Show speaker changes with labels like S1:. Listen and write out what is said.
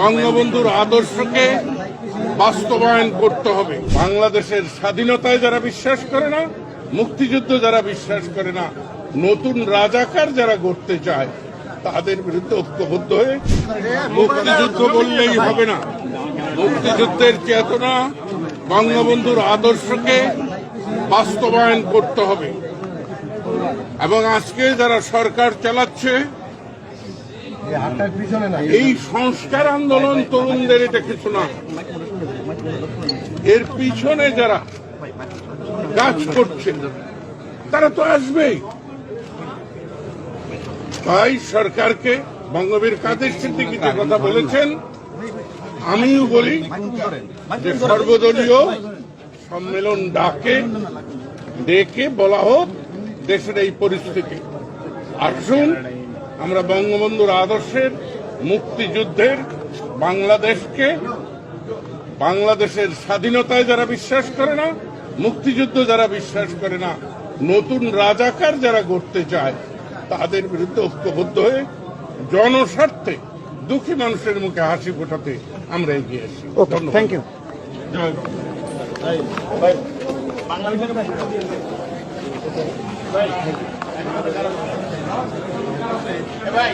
S1: বঙ্গবন্ধুর আদর্শকে বাস্তবায়ন করতে হবে। বাংলাদেশের স্বাধীনতায় যারা বিশ্বাস করে না, মুক্তিযুদ্ধ যারা বিশ্বাস করে না, নতুন রাজাকার যারা গড়তে চায়, তাদের বিরুদ্ধে ঐক্যবদ্ধ হয়ে মুক্তিযুদ্ধ বললেই হবে না। মুক্তিযুদ্ধের চেতনা বঙ্গবন্ধুর আদর্শকে বাস্তবায়ন করতে হবে। এবং আজকে যারা সরকার চালাচ্ছে এই সংস্কার আন্দোলন তরুণদের এটা কিছু না। এর পিছনে যারা কাজ করছে, তারা তো আসবেই। তাই সরকারকে বঙ্গবীর কাদের সিদ্দিকি যে কথা বলেছেন, আমিও বলি যে সর্বদলীয় সম্মেলন ডাকে, ডেকে বলা হোক দেশের এই পরিস্থিতি। আসুন আমরা বঙ্গবন্ধুর আদর্শের মুক্তিযুদ্ধের বাংলাদেশকে বাংলাদেশের স্বাধীনতায় যারা বিশ্বাস করে না মুক্তিযুদ্ধ যারা বিশ্বাস করে না নতুন রাজাকার যারা গড়তে চায় তাদের বিরুদ্ধে ঐক্যবদ্ধ হয়ে জনস্বার্থে দুঃখী মানুষের মুখে হাসি ফোটাতে আমরা এগিয়ে আসি
S2: থ্যাংক ইউ
S1: বাংলা।
S3: ভাই